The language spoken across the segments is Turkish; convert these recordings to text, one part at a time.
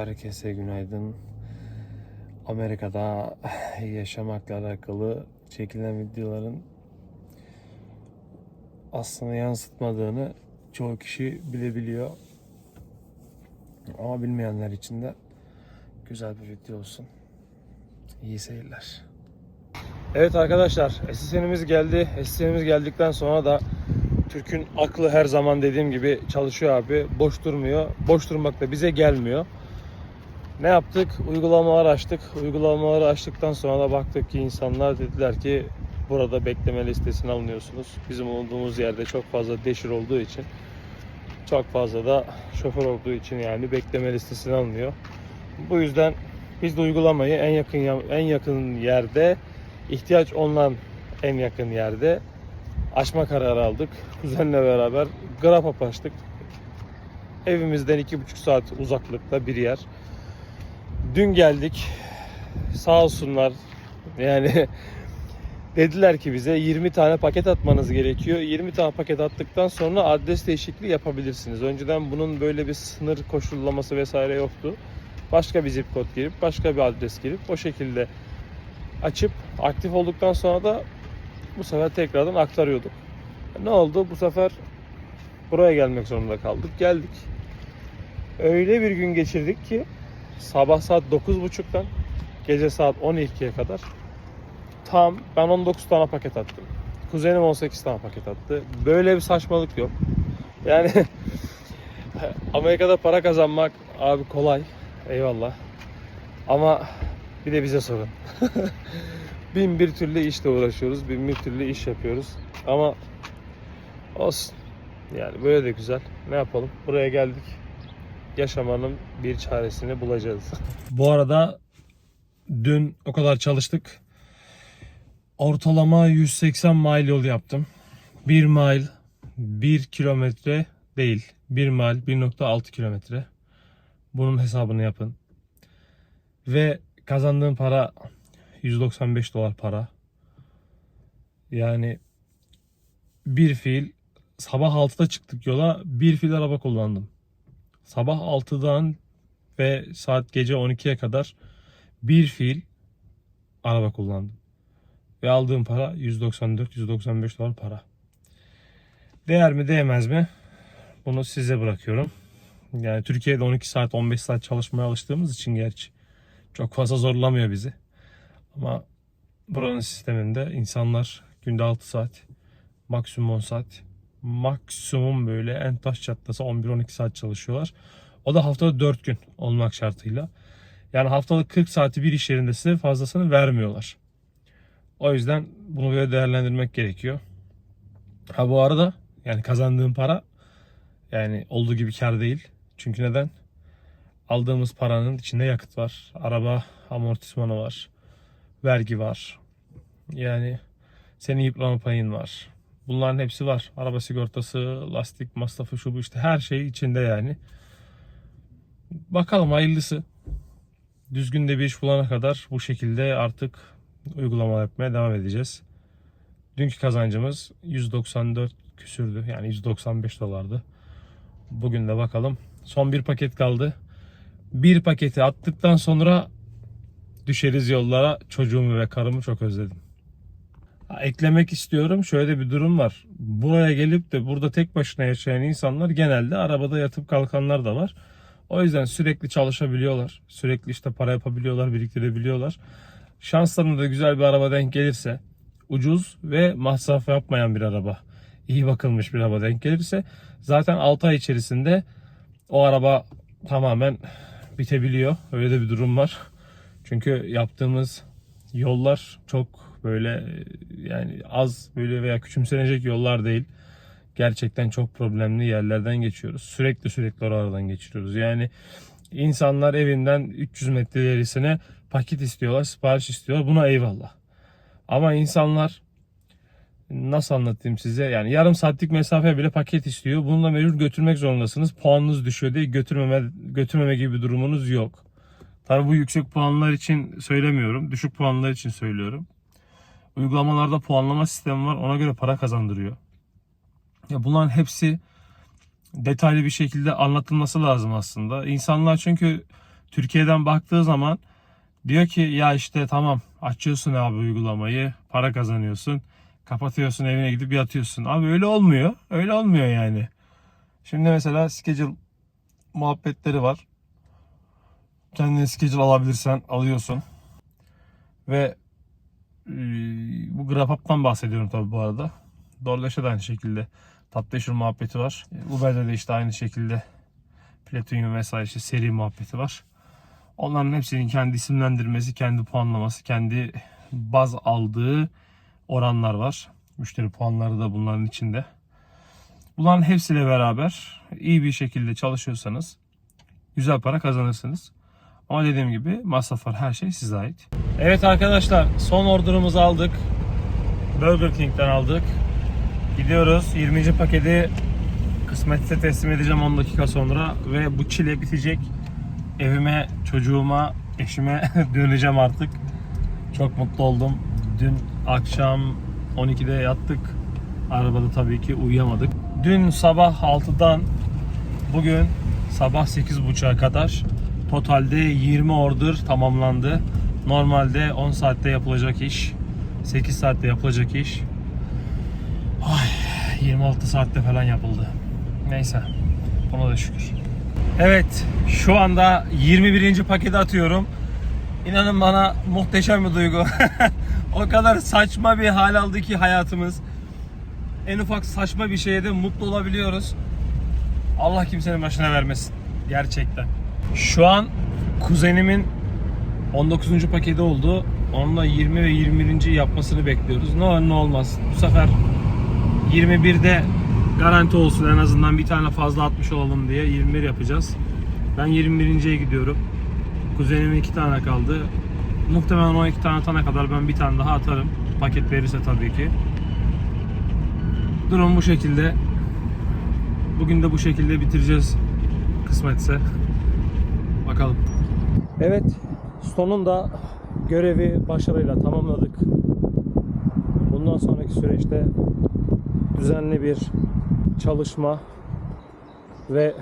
Herkese günaydın. Amerika'da yaşamakla alakalı çekilen videoların aslında yansıtmadığını çoğu kişi bilebiliyor. Ama bilmeyenler için de güzel bir video olsun. İyi seyirler. Evet arkadaşlar, SSN'imiz geldi. SSN'imiz geldikten sonra da Türk'ün aklı her zaman dediğim gibi çalışıyor abi. Boş durmuyor. Boş durmak da bize gelmiyor. Ne yaptık? Uygulamalar açtık. Uygulamaları açtıktan sonra da baktık ki insanlar dediler ki burada bekleme listesine alınıyorsunuz. Bizim olduğumuz yerde çok fazla deşir olduğu için çok fazla da şoför olduğu için yani bekleme listesine alınıyor. Bu yüzden biz de uygulamayı en yakın en yakın yerde ihtiyaç olan en yakın yerde açma kararı aldık. Kuzenle beraber Grapap açtık. Evimizden iki buçuk saat uzaklıkta bir yer. Dün geldik. Sağ olsunlar. Yani dediler ki bize 20 tane paket atmanız gerekiyor. 20 tane paket attıktan sonra adres değişikliği yapabilirsiniz. Önceden bunun böyle bir sınır koşullaması vesaire yoktu. Başka bir zip kod girip başka bir adres girip o şekilde açıp aktif olduktan sonra da bu sefer tekrardan aktarıyorduk. Ne oldu? Bu sefer buraya gelmek zorunda kaldık. Geldik. Öyle bir gün geçirdik ki sabah saat 9.30'dan gece saat 12'ye kadar tam ben 19 tane paket attım. Kuzenim 18 tane paket attı. Böyle bir saçmalık yok. Yani Amerika'da para kazanmak abi kolay. Eyvallah. Ama bir de bize sorun. bin bir türlü işle uğraşıyoruz. Bin bir türlü iş yapıyoruz. Ama olsun. Yani böyle de güzel. Ne yapalım? Buraya geldik. Yaşamanın bir çaresini bulacağız. Bu arada dün o kadar çalıştık. Ortalama 180 mile yol yaptım. 1 mile 1 kilometre değil. 1 mile 1.6 kilometre. Bunun hesabını yapın. Ve kazandığım para 195 dolar para. Yani bir fiil sabah 6'da çıktık yola bir fiil araba kullandım. Sabah 6'dan ve saat gece 12'ye kadar bir fiil araba kullandım. Ve aldığım para 194-195 dolar para. Değer mi değmez mi? Bunu size bırakıyorum. Yani Türkiye'de 12 saat 15 saat çalışmaya alıştığımız için gerçi çok fazla zorlamıyor bizi. Ama buranın sisteminde insanlar günde 6 saat, maksimum 10 saat, maksimum böyle en taş çatlasa 11-12 saat çalışıyorlar. O da haftada 4 gün olmak şartıyla. Yani haftalık 40 saati bir iş yerinde size fazlasını vermiyorlar. O yüzden bunu böyle değerlendirmek gerekiyor. Ha bu arada yani kazandığım para yani olduğu gibi kar değil. Çünkü neden? Aldığımız paranın içinde yakıt var. Araba amortismanı var. Vergi var. Yani senin yıprama payın var. Bunların hepsi var. Araba sigortası, lastik masrafı şu bu işte her şey içinde yani. Bakalım hayırlısı. Düzgün de bir iş bulana kadar bu şekilde artık uygulama yapmaya devam edeceğiz. Dünkü kazancımız 194 küsürdü. Yani 195 dolardı. Bugün de bakalım. Son bir paket kaldı. Bir paketi attıktan sonra düşeriz yollara. Çocuğumu ve karımı çok özledim. Eklemek istiyorum. Şöyle bir durum var. Buraya gelip de burada tek başına yaşayan insanlar genelde arabada yatıp kalkanlar da var. O yüzden sürekli çalışabiliyorlar. Sürekli işte para yapabiliyorlar, biriktirebiliyorlar. Şanslarına da güzel bir araba denk gelirse, ucuz ve masraf yapmayan bir araba, iyi bakılmış bir araba denk gelirse zaten 6 ay içerisinde o araba tamamen bitebiliyor. Öyle de bir durum var. Çünkü yaptığımız yollar çok böyle yani az böyle veya küçümsenecek yollar değil. Gerçekten çok problemli yerlerden geçiyoruz. Sürekli sürekli oralardan geçiriyoruz. Yani insanlar evinden 300 metre ilerisine paket istiyorlar, sipariş istiyorlar. Buna eyvallah. Ama insanlar nasıl anlatayım size? Yani yarım saatlik mesafe bile paket istiyor. Bununla mecbur götürmek zorundasınız. Puanınız düşüyor diye götürmeme, götürmeme gibi bir durumunuz yok. Tabii bu yüksek puanlar için söylemiyorum. Düşük puanlar için söylüyorum. Uygulamalarda puanlama sistemi var. Ona göre para kazandırıyor. Ya bunların hepsi detaylı bir şekilde anlatılması lazım aslında. İnsanlar çünkü Türkiye'den baktığı zaman diyor ki ya işte tamam açıyorsun abi uygulamayı, para kazanıyorsun, kapatıyorsun evine gidip yatıyorsun. Abi öyle olmuyor. Öyle olmuyor yani. Şimdi mesela schedule muhabbetleri var. Kendine schedule alabilirsen alıyorsun. Ve e, bu GrabHub'dan bahsediyorum tabii bu arada. DoorDash'ta da aynı şekilde Tapdasher muhabbeti var. Uber'de de işte aynı şekilde Platinum vesaire işte seri muhabbeti var. Onların hepsinin kendi isimlendirmesi, kendi puanlaması, kendi baz aldığı oranlar var. Müşteri puanları da bunların içinde. Bunların hepsiyle beraber iyi bir şekilde çalışıyorsanız güzel para kazanırsınız. Ama dediğim gibi masraflar her şey size ait. Evet arkadaşlar son order'ımızı aldık. Burger King'den aldık. Gidiyoruz. 20. paketi kısmetse teslim edeceğim 10 dakika sonra ve bu çile bitecek. Evime, çocuğuma, eşime döneceğim artık. Çok mutlu oldum. Dün akşam 12'de yattık. Arabada tabii ki uyuyamadık. Dün sabah 6'dan bugün sabah 8.30'a kadar totalde 20 order tamamlandı. Normalde 10 saatte yapılacak iş, 8 saatte yapılacak iş. Ay, 26 saatte falan yapıldı. Neyse. Buna da şükür. Evet, şu anda 21. paketi atıyorum. İnanın bana muhteşem bir duygu. o kadar saçma bir hal aldı ki hayatımız. En ufak saçma bir şeye de mutlu olabiliyoruz. Allah kimsenin başına vermesin. Gerçekten. Şu an kuzenimin 19. paketi oldu. Onunla 20 ve 21. yapmasını bekliyoruz. Ne olur ne olmaz. Bu sefer 21'de garanti olsun en azından bir tane fazla atmış olalım diye 21 yapacağız. Ben 21.ye gidiyorum. Kuzenimin iki tane kaldı. Muhtemelen o iki tane atana kadar ben bir tane daha atarım. Paket verirse tabii ki. Durum bu şekilde. Bugün de bu şekilde bitireceğiz. Kısmetse. Bakalım. Evet. Sonunda görevi başarıyla tamamladık. Bundan sonraki süreçte düzenli bir çalışma ve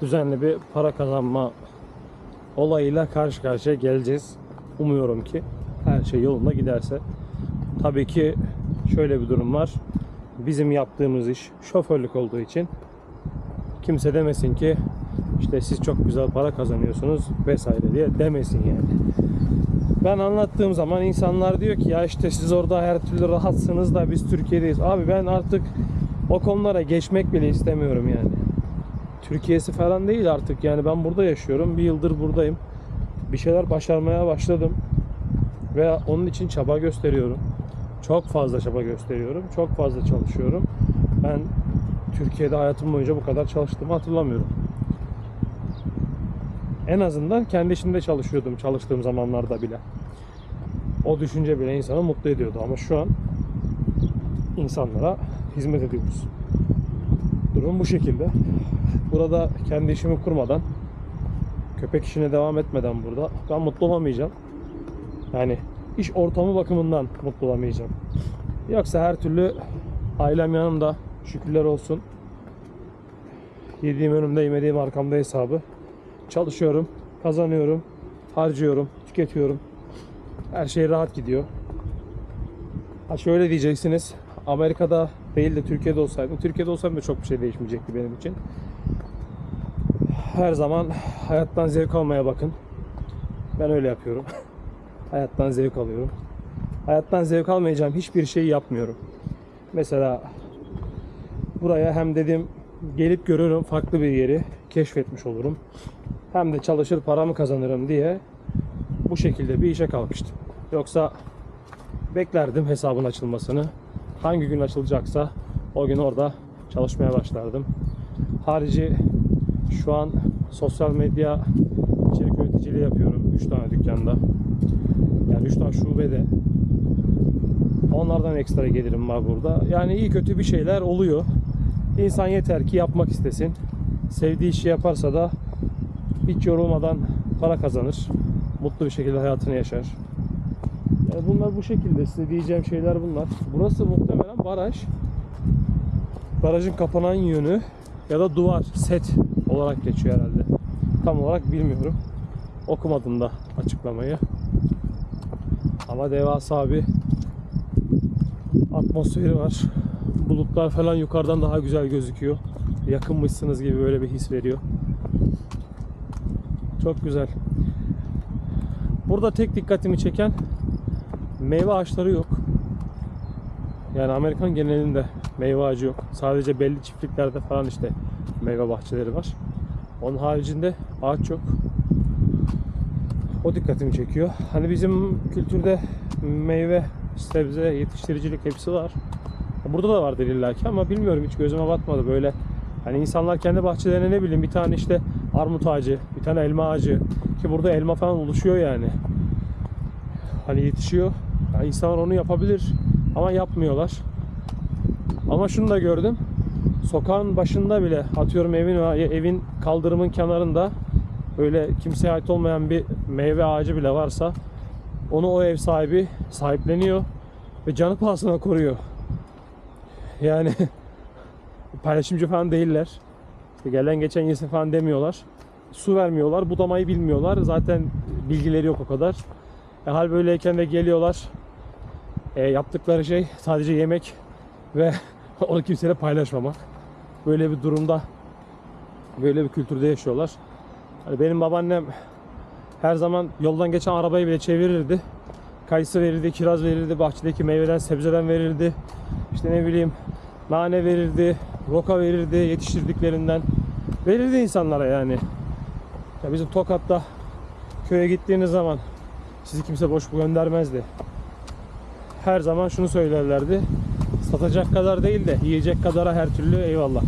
düzenli bir para kazanma olayıyla karşı karşıya geleceğiz. Umuyorum ki her şey yolunda giderse. Tabii ki şöyle bir durum var. Bizim yaptığımız iş şoförlük olduğu için kimse demesin ki işte siz çok güzel para kazanıyorsunuz vesaire diye demesin yani. Ben anlattığım zaman insanlar diyor ki ya işte siz orada her türlü rahatsınız da biz Türkiye'deyiz. Abi ben artık o konulara geçmek bile istemiyorum yani. Türkiye'si falan değil artık yani ben burada yaşıyorum. Bir yıldır buradayım. Bir şeyler başarmaya başladım. Ve onun için çaba gösteriyorum. Çok fazla çaba gösteriyorum. Çok fazla çalışıyorum. Ben Türkiye'de hayatım boyunca bu kadar çalıştığımı hatırlamıyorum. En azından kendi işimde çalışıyordum çalıştığım zamanlarda bile. O düşünce bile insanı mutlu ediyordu ama şu an insanlara hizmet ediyoruz. Durum bu şekilde. Burada kendi işimi kurmadan köpek işine devam etmeden burada ben mutlu olamayacağım. Yani iş ortamı bakımından mutlu olamayacağım. Yoksa her türlü ailem yanımda şükürler olsun. Yediğim önümde yemediğim arkamda hesabı. Çalışıyorum, kazanıyorum, harcıyorum, tüketiyorum. Her şey rahat gidiyor. Ha şöyle diyeceksiniz. Amerika'da değil de Türkiye'de olsaydım. Türkiye'de olsam da çok bir şey değişmeyecekti benim için. Her zaman hayattan zevk almaya bakın. Ben öyle yapıyorum. hayattan zevk alıyorum. Hayattan zevk almayacağım hiçbir şeyi yapmıyorum. Mesela buraya hem dedim gelip görürüm farklı bir yeri keşfetmiş olurum. Hem de çalışır paramı kazanırım diye bu şekilde bir işe kalkıştım. Yoksa beklerdim hesabın açılmasını. Hangi gün açılacaksa o gün orada çalışmaya başlardım. Harici şu an sosyal medya içerik üreticiliği yapıyorum 3 tane dükkanda. Yani 3 tane şubede. Onlardan ekstra gelirim var burada. Yani iyi kötü bir şeyler oluyor. İnsan yeter ki yapmak istesin. Sevdiği işi yaparsa da hiç yorulmadan para kazanır. Mutlu bir şekilde hayatını yaşar. Yani bunlar bu şekilde. Size diyeceğim şeyler bunlar. Burası muhtemelen baraj. Barajın kapanan yönü ya da duvar, set olarak geçiyor herhalde. Tam olarak bilmiyorum. Okumadım da açıklamayı. Ama devasa bir atmosferi var. Bulutlar falan yukarıdan daha güzel gözüküyor. Yakınmışsınız gibi böyle bir his veriyor. Çok güzel. Burada tek dikkatimi çeken meyve ağaçları yok. Yani Amerikan genelinde meyve ağacı yok. Sadece belli çiftliklerde falan işte meyve bahçeleri var. Onun haricinde ağaç yok. O dikkatimi çekiyor. Hani bizim kültürde meyve, sebze, yetiştiricilik hepsi var. Burada da vardır illaki ama bilmiyorum hiç gözüme batmadı böyle. Hani insanlar kendi bahçelerine ne bileyim bir tane işte armut ağacı, bir tane elma ağacı ki burada elma falan oluşuyor yani. Hani yetişiyor. Yani insanlar onu yapabilir ama yapmıyorlar. Ama şunu da gördüm. Sokağın başında bile atıyorum evin evin kaldırımın kenarında böyle kimseye ait olmayan bir meyve ağacı bile varsa onu o ev sahibi sahipleniyor ve canı pahasına koruyor. Yani paylaşımcı falan değiller. İşte gelen geçen yesin falan demiyorlar. Su vermiyorlar, budamayı bilmiyorlar. Zaten bilgileri yok o kadar. E, hal böyleyken de geliyorlar. E, yaptıkları şey sadece yemek ve onu kimseyle paylaşmamak. Böyle bir durumda, böyle bir kültürde yaşıyorlar. Hani benim babaannem her zaman yoldan geçen arabayı bile çevirirdi. Kayısı verirdi, kiraz verirdi, bahçedeki meyveden, sebzeden verirdi. İşte ne bileyim nane verirdi, roka verirdi yetiştirdiklerinden. Verirdi insanlara yani. Ya bizim Tokat'ta köye gittiğiniz zaman sizi kimse boş göndermezdi. Her zaman şunu söylerlerdi. Satacak kadar değil de yiyecek kadara her türlü eyvallah.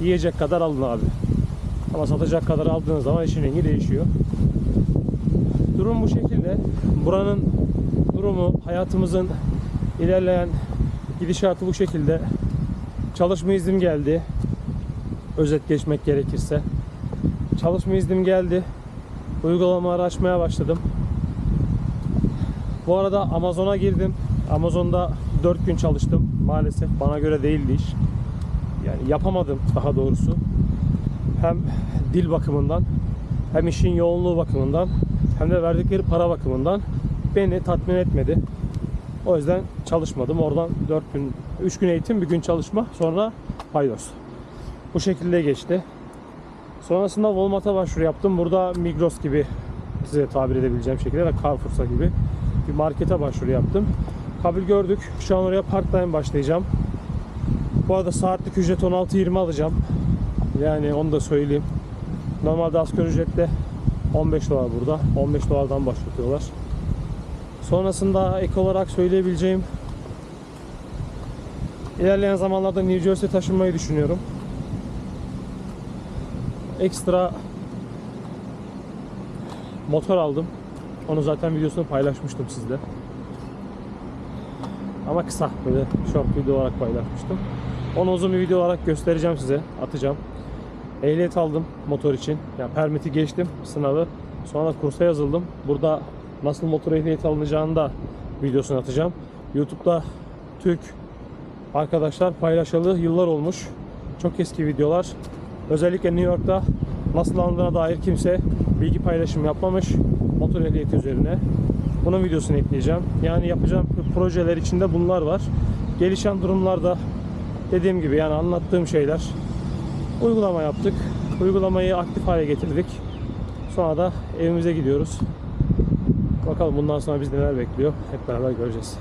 Yiyecek kadar alın abi. Ama satacak kadar aldığınız zaman işin rengi değişiyor. Durum bu şekilde. Buranın durumu, hayatımızın ilerleyen gidişatı bu şekilde. Çalışma iznim geldi. Özet geçmek gerekirse. Çalışma iznim geldi. Uygulamaları açmaya başladım. Bu arada Amazon'a girdim. Amazon'da 4 gün çalıştım. Maalesef bana göre değildi iş. Yani yapamadım daha doğrusu. Hem dil bakımından hem işin yoğunluğu bakımından hem de verdikleri para bakımından beni tatmin etmedi. O yüzden çalışmadım. Oradan 4 gün, 3 gün eğitim, bir gün çalışma, sonra paydos. Bu şekilde geçti. Sonrasında Walmart'a başvuru yaptım. Burada Migros gibi size tabir edebileceğim şekilde ve Carrefour'sa gibi bir markete başvuru yaptım. Kabul gördük. Şu an oraya part time başlayacağım. Bu arada saatlik ücret 16.20 alacağım. Yani onu da söyleyeyim. Normalde asgari ücretle 15 dolar burada. 15 dolardan başlatıyorlar. Sonrasında ek olarak söyleyebileceğim ilerleyen zamanlarda New Jersey taşınmayı düşünüyorum. Ekstra motor aldım. Onu zaten videosunu paylaşmıştım sizde. Ama kısa böyle short video olarak paylaşmıştım. Onu uzun bir video olarak göstereceğim size. Atacağım. Ehliyet aldım motor için. Yani permiti geçtim sınavı. Sonra kursa yazıldım. Burada nasıl motor ehliyeti alınacağını da videosunu atacağım. YouTube'da Türk arkadaşlar paylaşalı yıllar olmuş. Çok eski videolar. Özellikle New York'ta nasıl alındığına dair kimse bilgi paylaşım yapmamış motor ehliyeti üzerine. Bunun videosunu ekleyeceğim. Yani yapacağım projeler içinde bunlar var. Gelişen durumlarda dediğim gibi yani anlattığım şeyler uygulama yaptık. Uygulamayı aktif hale getirdik. Sonra da evimize gidiyoruz. Bakalım bundan sonra biz neler bekliyor. Hep beraber göreceğiz.